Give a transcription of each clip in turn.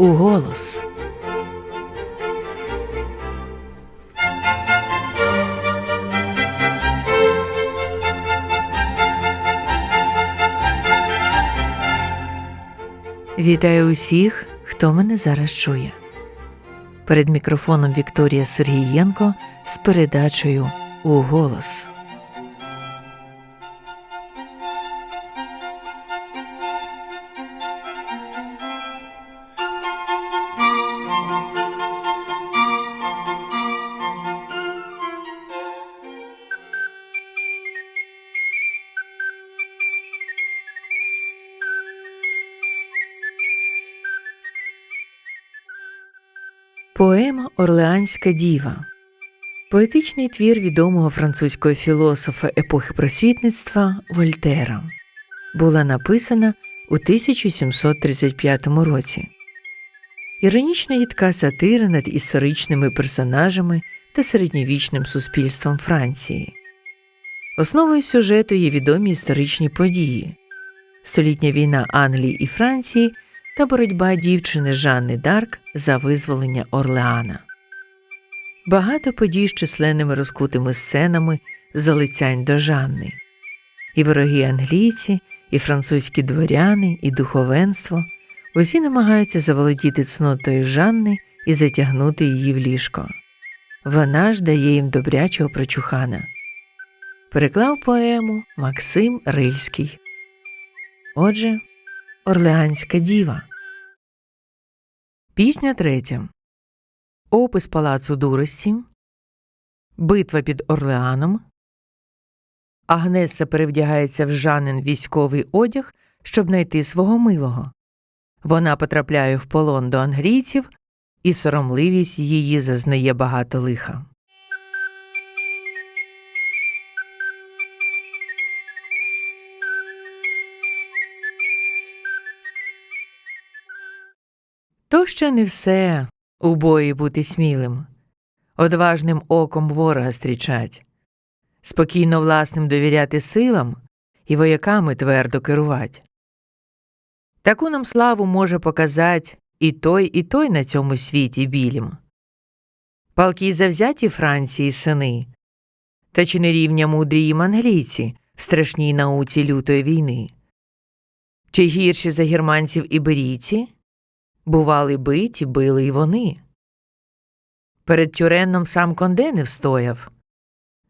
у голос. Вітаю усіх, хто мене зараз чує. Перед мікрофоном Вікторія Сергієнко з передачею у голос. Поема Орлеанська діва поетичний твір відомого французького філософа епохи просвітництва Вольтера була написана у 1735 році. Іронічна їдка сатира над історичними персонажами та середньовічним суспільством Франції. Основою сюжету є відомі історичні події столітня війна Англії і Франції та боротьба дівчини Жанни Дарк за визволення Орлеана. Багато подій з численними розкутими сценами залицянь до Жанни. І вороги англійці, і французькі дворяни, і духовенство усі намагаються заволодіти цнотою Жанни і затягнути її в ліжко. Вона ж дає їм добрячого прочухана. Переклав поему Максим Рильський. Отже, Орлеанська діва. Пісня третя. Опис палацу дурості. Битва під Орлеаном. Агнеса перевдягається в Жанин військовий одяг, щоб знайти свого милого. Вона потрапляє в полон до англійців, і соромливість її зазнає багато лиха. То ще не все у бої бути смілим, одважним оком ворога зустрічать, спокійно власним довіряти силам і вояками твердо керувати. Таку нам славу може показати і той, і той на цьому світі білім. Палки завзяті Франції сини, та чи не рівня мудрі їм англійці в страшній науці лютої війни? Чи гірші за германців іберійці? Бували биті, били й вони. Перед тюренном сам Конде не встояв.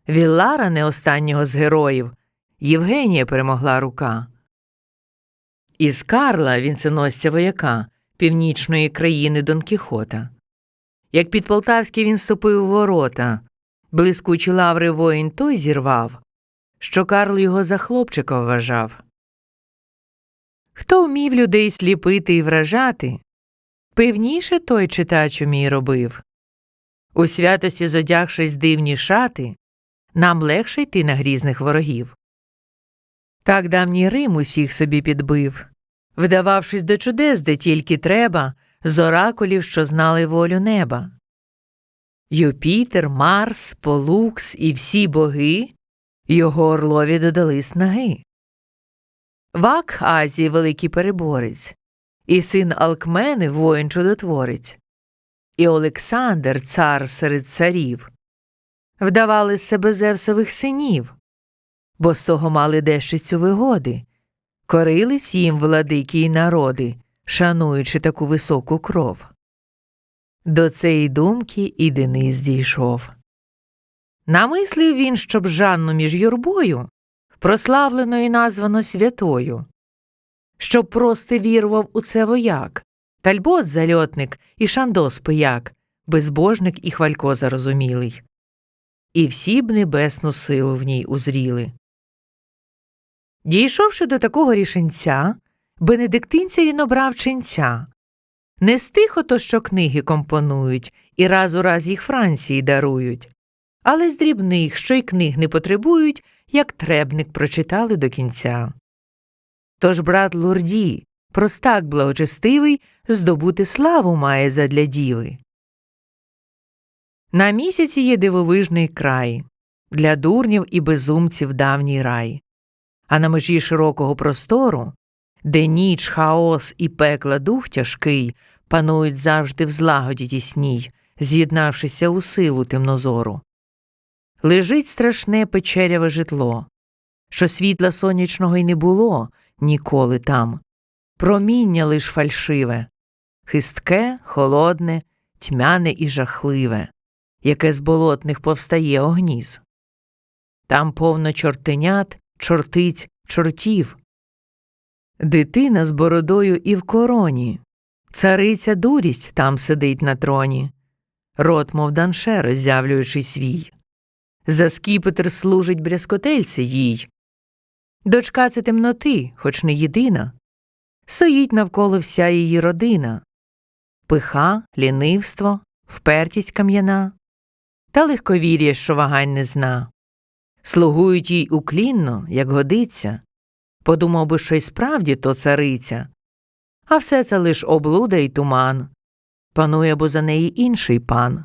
Віллара не останнього з героїв, Євгенія перемогла рука. Із Карла вінценосця вояка північної країни Дон Кіхота. Як під Полтавський він ступив ворота, блискучі лаври воїн той зірвав, що Карл його за хлопчика вважав. Хто вмів людей сліпити і вражати, певніше той читач умій робив. У святості зодягшись дивні шати, нам легше йти на грізних ворогів. Так давній Рим усіх собі підбив, вдававшись до чудес, де тільки треба, з оракулів, що знали волю неба. Юпітер, Марс, Полукс і всі боги його орлові додали снаги. Вак Азії великий переборець, і син Алкмени воїн чудотворець, і Олександр, цар серед царів, вдавали з себе Зевсових синів, бо з того мали дещицю вигоди, корились їм владики й народи, шануючи таку високу кров. До цієї думки і Денис дійшов. Намислив він, щоб Жанну між юрбою прославлено і названо святою, щоб просто вірував у це вояк, тальбот зальотник і шандос пияк, безбожник і хвалько зарозумілий. І всі б небесну силу в ній узріли. Дійшовши до такого рішенця, бенедиктинця він обрав ченця. Не з тих ото, що книги компонують і раз у раз їх Франції дарують, але з дрібних, що й книг не потребують, як требник прочитали до кінця. Тож брат Лурді, простак благочестивий, здобути славу має задля діви. На місяці є дивовижний край, для дурнів і безумців давній рай, а на межі широкого простору, де ніч, хаос і пекла дух тяжкий, панують завжди в злагоді тісній, з'єднавшися у силу темнозору. Лежить страшне печеряве житло, що світла сонячного й не було ніколи там, проміння лиш фальшиве, хистке, холодне, тьмяне і жахливе, яке з болотних повстає огніз. Там повно чортенят, чортиць, чортів. Дитина з бородою і в короні, цариця дурість там сидить на троні, рот, мов данше, роззявлюючи свій. За скіпетр служить брязкотельце їй. Дочка це темноти, хоч не єдина. Стоїть навколо вся її родина, пиха, лінивство, впертість кам'яна, та легковір'я, що вагань не зна. Слугують їй уклінно, як годиться. Подумав би, що й справді то цариця, а все це лиш облуда й туман. Панує бо за неї інший пан.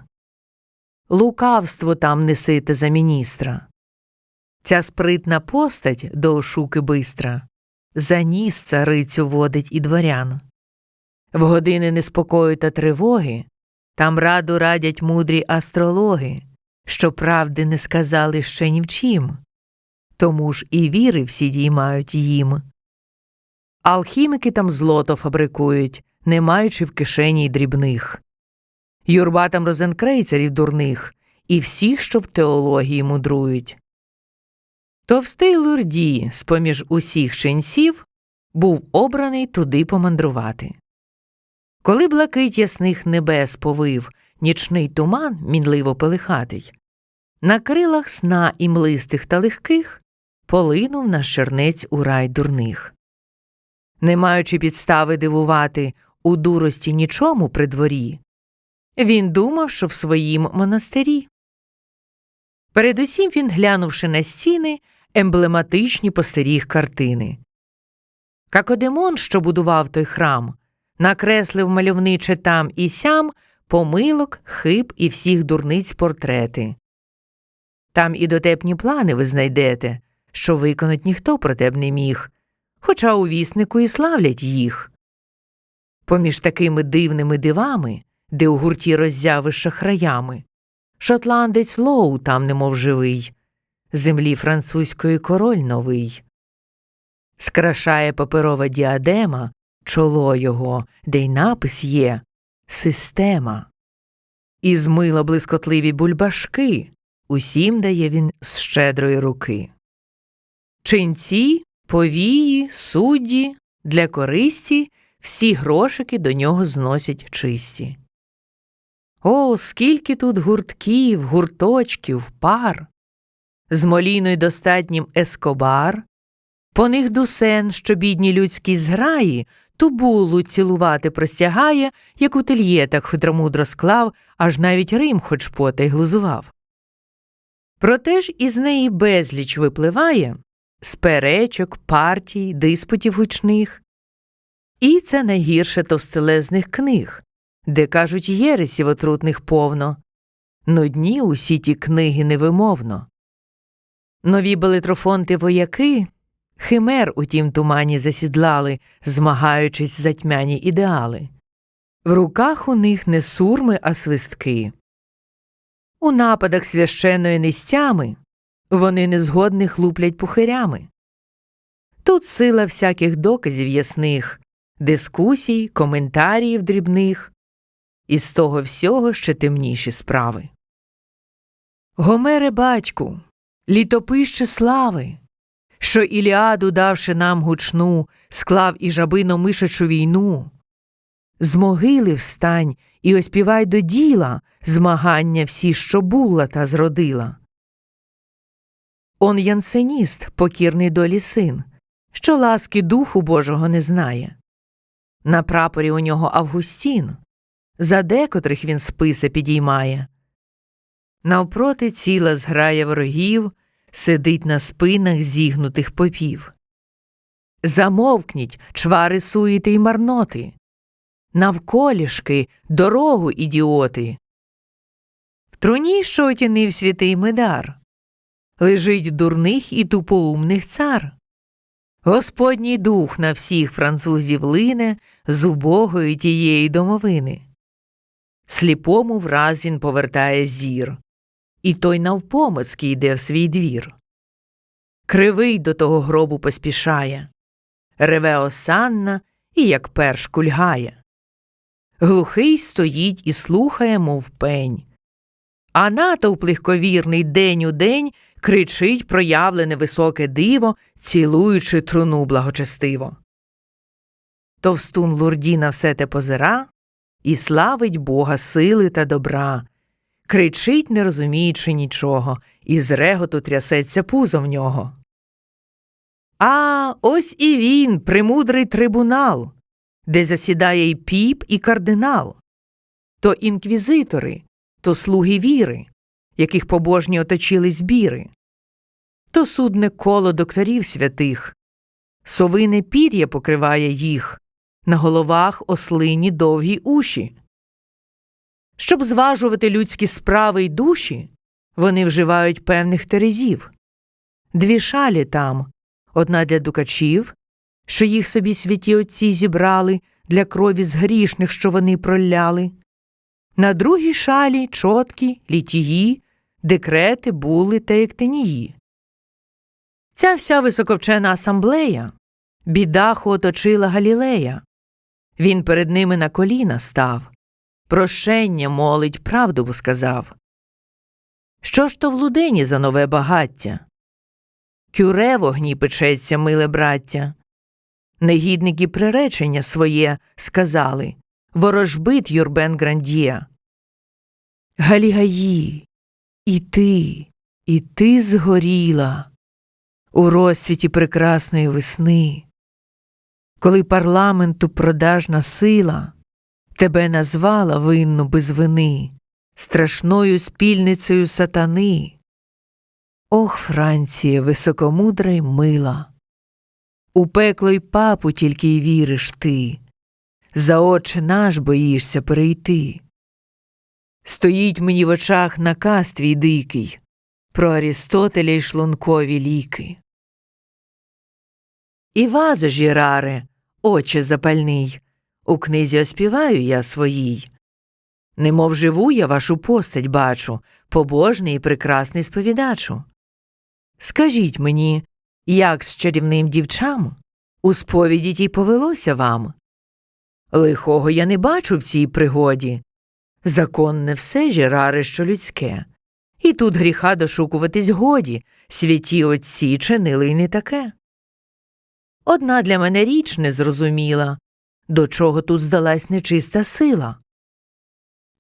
Лукавство там несите за міністра. Ця спритна постать до ошуки бистра за ніс царицю водить і дворян. В години неспокою та тривоги там раду радять мудрі астрологи, що правди не сказали ще ні в чим, тому ж і віри всі діймають їм. Алхімики там злото фабрикують, не маючи в кишені й дрібних. Юрба там розенкрейцерів дурних і всіх, що в теології мудрують. Товстий Лурді, з поміж усіх ченців, був обраний туди помандрувати. Коли блакить ясних небес повив нічний туман мінливо пелихатий, на крилах сна і млистих та легких полинув наш чернець у рай дурних. Не маючи підстави дивувати у дурості нічому при дворі, він думав, що в своїм монастирі. Передусім він, глянувши на стіни, емблематичні постеріг картини. Какодемон, що будував той храм, накреслив мальовниче там і сям помилок, хиб і всіх дурниць портрети. Там і дотепні плани ви знайдете, що виконать ніхто проте б не міг, хоча у віснику і славлять їх. Поміж такими дивними дивами, де у гурті роззяви шахраями, шотландець Лоу там немов живий, землі французької король новий. Скрашає паперова діадема, чоло його, де й напис є система. І змила блискотливі бульбашки, усім дає він з щедрої руки. Чинці, повії, судді, для користі всі грошики до нього зносять чисті. О, скільки тут гуртків, гурточків, пар! З моліною достатнім ескобар, по них дусен, що бідні людські зграї, тубулу цілувати простягає, як у тельєтах хитромудро склав, аж навіть Рим хоч потай глузував. Проте ж із неї безліч випливає сперечок, партій, диспутів гучних. І це найгірше товстелезних книг, де, кажуть, єресів отрутних повно. Нудні усі ті книги невимовно. Нові белетрофонти вояки химер у тім тумані засідлали, змагаючись за тьмяні ідеали. В руках у них не сурми, а свистки. У нападах священної нестями вони незгодних луплять пухирями. Тут сила всяких доказів ясних, дискусій, коментаріїв дрібних, і з того всього ще темніші справи. Гомере батьку, літопище слави, що Іліаду, давши нам гучну, склав і жабино мишачу війну. З могили встань і оспівай до діла змагання всі, що була та зродила. Он янсеніст, покірний долі син, що ласки духу Божого не знає. На прапорі у нього Августін, за декотрих він списи підіймає. Навпроти ціла зграя ворогів сидить на спинах зігнутих попів. Замовкніть, чвари суєти й марноти. Навколішки дорогу ідіоти. В труні, отінив святий медар, лежить дурних і тупоумних цар. Господній дух на всіх французів лине з убогої тієї домовини. Сліпому враз він повертає зір, і той навпомацьки йде в свій двір. Кривий до того гробу поспішає, реве осанна і як перш кульгає. Глухий стоїть і слухає, мов пень. А натовп легковірний день у день кричить проявлене високе диво, цілуючи труну благочестиво. Товстун Лурді на все те позира і славить Бога сили та добра, кричить, не розуміючи нічого, і з реготу трясеться пузо в нього. А ось і він, премудрий трибунал, де засідає і піп, і кардинал, то інквізитори, то слуги віри, яких побожні оточили збіри, то судне коло докторів святих, совине пір'я покриває їх, на головах ослині довгі уші. Щоб зважувати людські справи й душі, вони вживають певних терезів. Дві шалі там одна для дукачів, що їх собі святі отці зібрали для крові з грішних, що вони проляли. На другій шалі чоткі, літії, декрети, були та ектенії. Ця вся високовчена асамблея бідаху оточила Галілея. Він перед ними на коліна став, прощення молить, правду сказав. Що ж то в лудені за нове багаття? Кюре вогні печеться, миле браття. Негідники приречення своє сказали ворожбит Юрбен Грандія. Галігаї, і ти, і ти згоріла у розцвіті прекрасної весни, коли парламенту продажна сила тебе назвала винну без вини, страшною спільницею сатани. Ох, Франція, високомудра й мила. У пекло й папу тільки й віриш ти, за очі наш боїшся перейти. Стоїть мені в очах наказ твій дикий про Арістотеля й шлункові ліки. І ваза, Жіраре, очі запальний, у книзі оспіваю я своїй. Немов живу я вашу постать бачу, побожний і прекрасний сповідачу. Скажіть мені, як з чарівним дівчам у сповіді тій повелося вам? Лихого я не бачу в цій пригоді. Закон не все жіраре, що людське. І тут гріха дошукуватись годі, святі отці чинили й не таке. Одна для мене річ не зрозуміла, до чого тут здалась нечиста сила.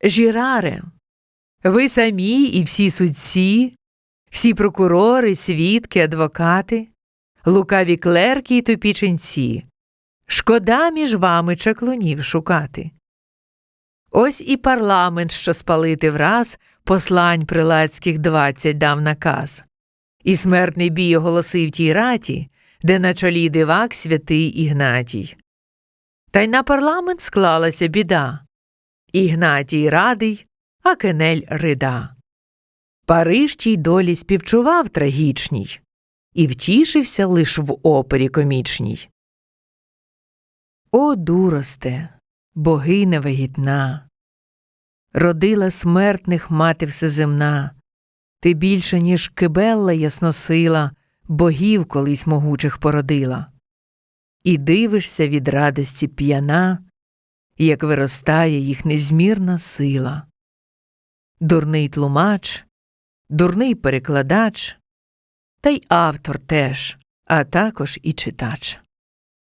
Жіраре, ви самі і всі судці, всі прокурори, свідки, адвокати, лукаві клерки й тупі ченці, шкода між вами чаклунів шукати. Ось і парламент, що спалити враз, послань прилацьких двадцять дав наказ, і смертний бій оголосив тій раті, де на чолі дивак святий Ігнатій. Та й на парламент склалася біда. Ігнатій радий, а кенель рида. Париж тій долі співчував трагічній і втішився лиш в опері комічній. О, дуросте, богиня вагітна, родила смертних мати всеземна, ти більше, ніж кибелла ясносила, богів колись могучих породила, і дивишся від радості п'яна, як виростає їх незмірна сила. Дурний тлумач, дурний перекладач, та й автор теж, а також і читач.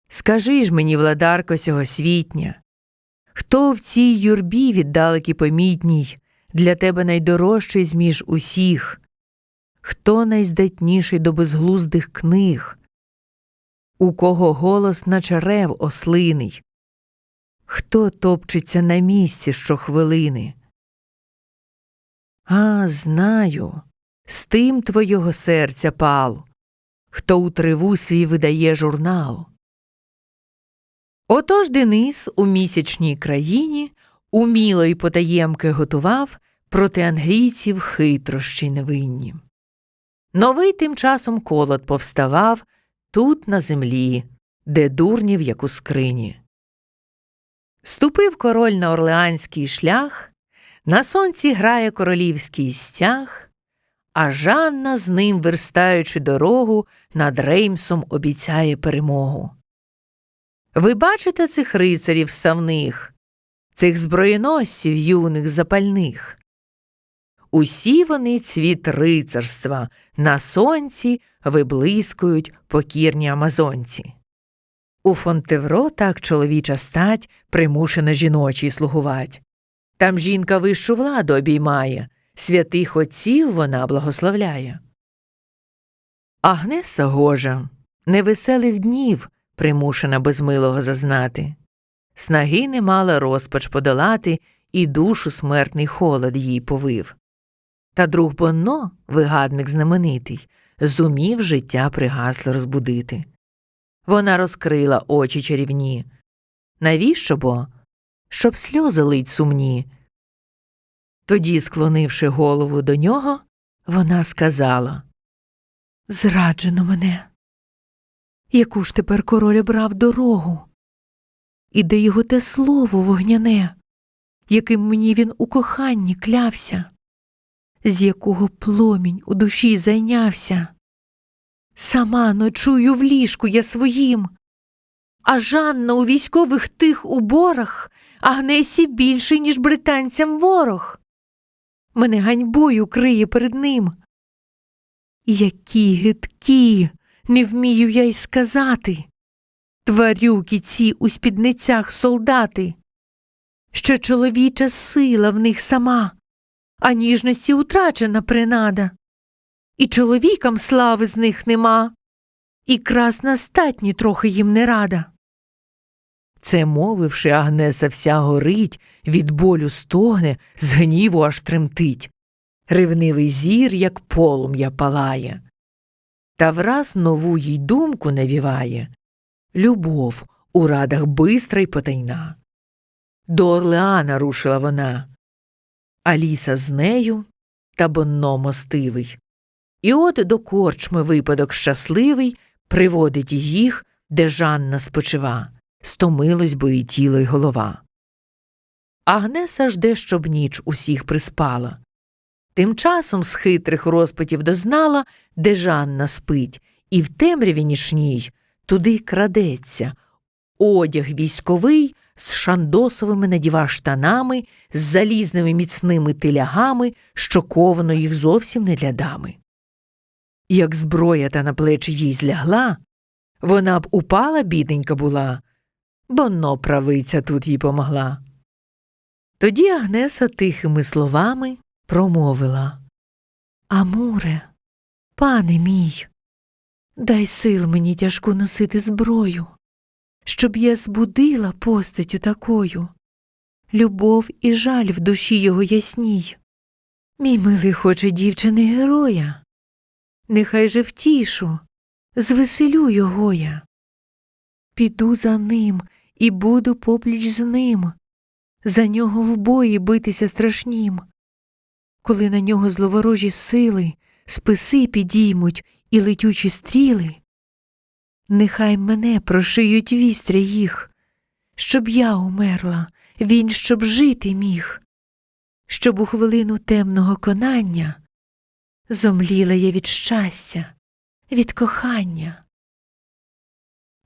Скажи ж мені, владарко сьогосвітня, хто в цій юрбі віддалекі помітній для тебе найдорожчий зміж усіх, хто найздатніший до безглуздих книг, у кого голос наче рев ослиний, хто топчеться на місці щохвилини? А, знаю, з тим твого серця пал, хто у триву свій видає журнал. Отож Денис у місячній країні уміло й потаємки готував проти англійців хитрощі невинні. Новий тим часом колод повставав, тут на землі, де дурнів, як у скрині. Ступив король на орлеанський шлях, на сонці грає королівський стяг, а Жанна з ним, верстаючи дорогу, над Реймсом обіцяє перемогу. Ви бачите цих рицарів ставних, цих зброєносців юних запальних. Усі вони цвіт рицарства, на сонці виблискують покірні амазонці. У Фонтевро так чоловіча стать примушена жіночій слугувать. Там жінка вищу владу обіймає, святих отців вона благословляє. Агнеса гожа, невеселих днів примушена безмилого зазнати. Снаги не мала розпач подолати, і душу смертний холод їй повив. Та друг Бонно, вигадник знаменитий, зумів життя пригасло розбудити. Вона розкрила очі чарівні. Навіщо бо? Щоб сльози лить сумні. Тоді, склонивши голову до нього, вона сказала Зраджено мене. Яку ж тепер король брав дорогу? І де його те слово вогняне, яким мені він у коханні клявся, з якого пломінь у душі зайнявся? Сама ночую в ліжку я своїм, а Жанна у військових тих уборах Агнесі більший, ніж британцям ворог. Мене ганьбою криє перед ним. Які гидкі, не вмію я й сказати. Тварюки ці у спідницях солдати, що чоловіча сила в них сама, а ніжності утрачена принада, і чоловікам слави з них нема, і красна статні трохи їм не рада. Це мовивши, Агнеса вся горить, від болю стогне, з гніву аж тремтить. Ревнивий зір, як полум'я палає. Та враз нову їй думку навіває любов у радах бистра й потайна. До Орлеана рушила вона, Аліса з нею та Бонно мостивий. І от до корчми випадок щасливий приводить їх, де Жанна спочива, стомилось бо і тіло й голова. Агнеса жде, щоб ніч усіх приспала. Тим часом з хитрих розпитів дознала, де Жанна спить, і в темряві нічній туди крадеться. Одяг військовий з шандосовими надіва штанами, з залізними міцними тилягами, що ковано їх зовсім не для дами. Як зброя та на плечі їй злягла, вона б упала, бідненька була, бо но правиця тут їй помогла. Тоді Агнеса тихими словами промовила Амуре, пане мій, дай сил мені тяжку носити зброю, щоб я збудила постаттю такою, любов і жаль в душі його ясній. Мій милий хоче дівчини героя, нехай же втішу, звеселю його я. Піду за ним і буду попліч з ним, за нього в бої битися страшнім. Коли на нього зловорожі сили, списи підіймуть і летючі стріли, нехай мене прошиють вістря їх, щоб я умерла, він щоб жити міг, щоб у хвилину темного конання зомліла я від щастя, від кохання.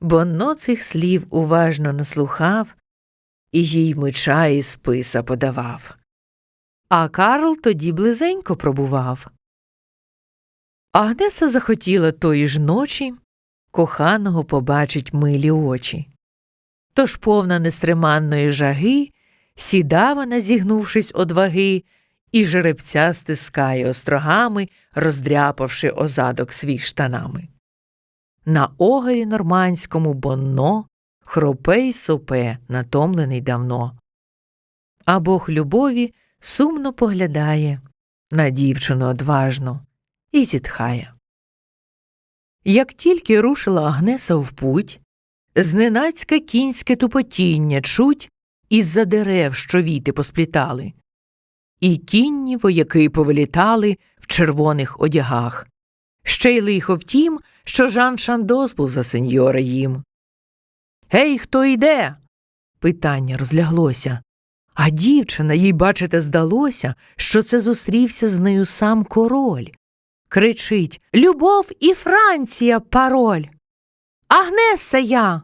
Бонно цих слів уважно наслухав і їй меча і списа подавав. А Карл тоді близенько пробував. Агнеса захотіла тої ж ночі коханого побачить милі очі. Тож повна нестриманної жаги сіда вона, зігнувшись од ваги, і жеребця стискає острогами, роздряпавши озадок свій штанами. На огарі нормандському бонно хропе й сопе, натомлений давно. А бог любові сумно поглядає на дівчину одважну і зітхає. Як тільки рушила Агнеса в путь, зненацька кінське тупотіння чуть із-за дерев, що віти посплітали, і кінні вояки повилітали в червоних одягах. Ще й лихо втім, що Жан Шандос був за сеньора їм. Гей, хто йде? Питання розляглося. А дівчина, їй, бачите, здалося, що це зустрівся з нею сам король. Кричить Любов і Франція пароль. Агнеса я.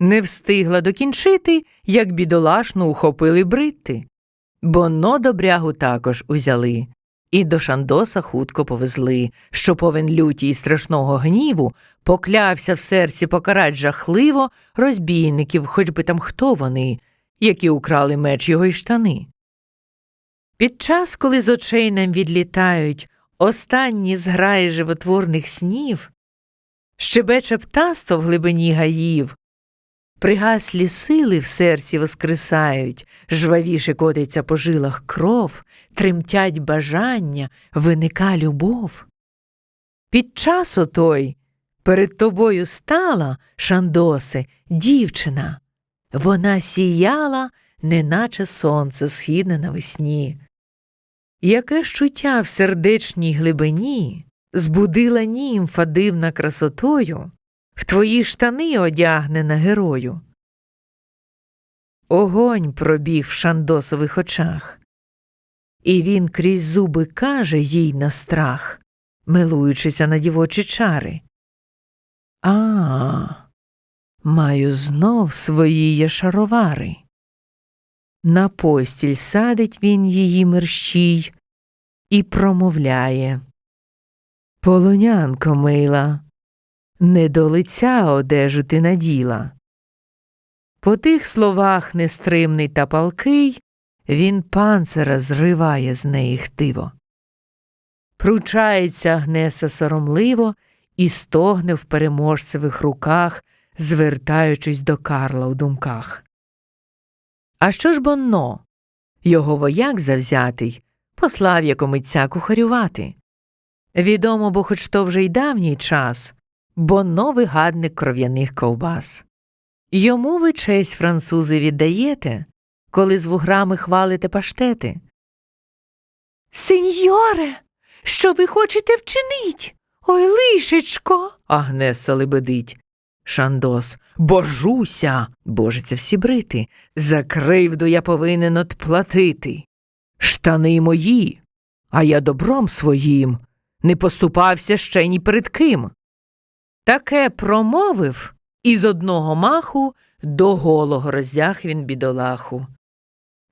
Не встигла докінчити, як бідолашну ухопили брити. Боно добрягу також узяли, і до Шандоса хутко повезли, що повен люті й страшного гніву поклявся в серці покарать жахливо розбійників, хоч би там хто вони, які украли меч його й штани. Під час, коли з очей нам відлітають останні зграї животворних снів, щебече птаство в глибині гаїв, пригаслі сили в серці воскресають, жвавіше котиться по жилах кров, тремтять бажання, виника любов. Під час отой перед тобою стала, Шандосе, дівчина. Вона сіяла, неначе сонце східне навесні. Яке ж чуття в сердечній глибині збудила німфа дивна красотою, в твої штани одягнена герою. Огонь пробіг в шандосових очах, і він крізь зуби каже їй на страх, милуючися на дівочі чари. А, маю знов свої є шаровари. На постіль садить він її мерщій і промовляє Полонянко мила, не до лиця одежу ти наділа. По тих словах нестримний та палкий він панцира зриває з неї хтиво. Пручається Гнеса соромливо і стогне в переможцевих руках, звертаючись до Карла у думках. А що ж Бонно? Його вояк завзятий, послав якомитця кухарювати. Відомо, бо хоч то вже й давній час, Бонно вигадник кров'яних ковбас. Йому ви честь французи віддаєте, коли з вуграми хвалите паштети. Сеньоре, що ви хочете вчинить? Ой, лишечко. Агнеса лебедить. Шандос. Божуся. Це всі брити. За кривду я повинен отплатити. Штани мої, а я добром своїм не поступався ще ні перед ким. Таке промовив, і з одного маху до голого роздяг він бідолаху.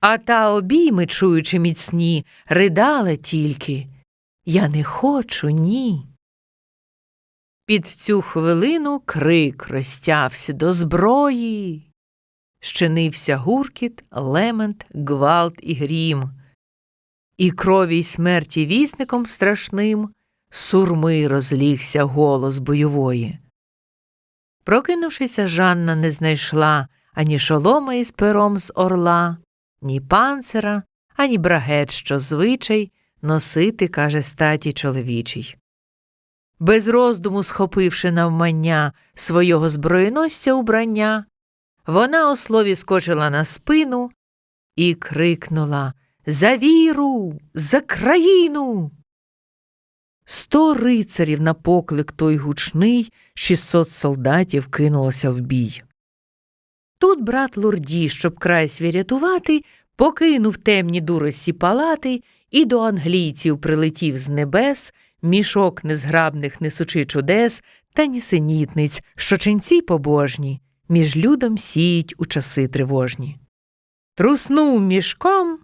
А та обійми, чуючи міцні, ридала тільки Я не хочу, ні. Під цю хвилину крик розтявся до зброї. Щинився гуркіт, лемент, гвалт і грім, і крові й смерті вісником страшним сурми розлігся голос бойової. Прокинувшися, Жанна не знайшла ані шолома із пером з орла, ні панцира, ані брагет, що звичай носити, каже, статі чоловічий. Без роздуму схопивши навмання свого зброєносця убрання, вона у слові скочила на спину і крикнула За віру, за країну. Сто рицарів на поклик той гучний, шістсот солдатів кинулося в бій. Тут брат Лурді, щоб край свій рятувати, покинув темні дурості палати і до англійців прилетів з небес мішок незграбних несучи чудес та нісенітниць, що ченці побожні, між людом сіють у часи тривожні. Труснув мішком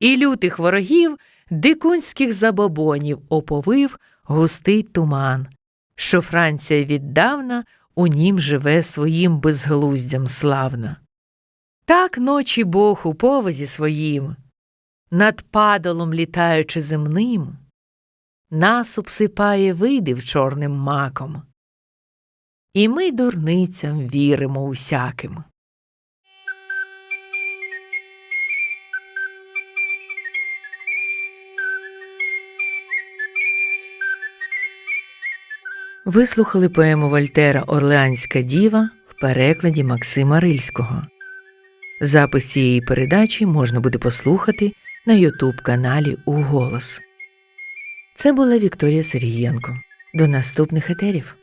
і лютих ворогів дикунських забобонів оповив густий туман, що Франція віддавна у нім живе своїм безглуздям славна. Так ночі Бог у повозі своїм, над падалом літаючи земним, нас обсипає видив чорним маком, і ми дурницям віримо усяким. Вислухали поему Вольтера Орлеанська діва в перекладі Максима Рильського. Запис цієї передачі можна буде послухати на Ютуб каналі Уголос. Це була Вікторія Сергієнко. До наступних етерів.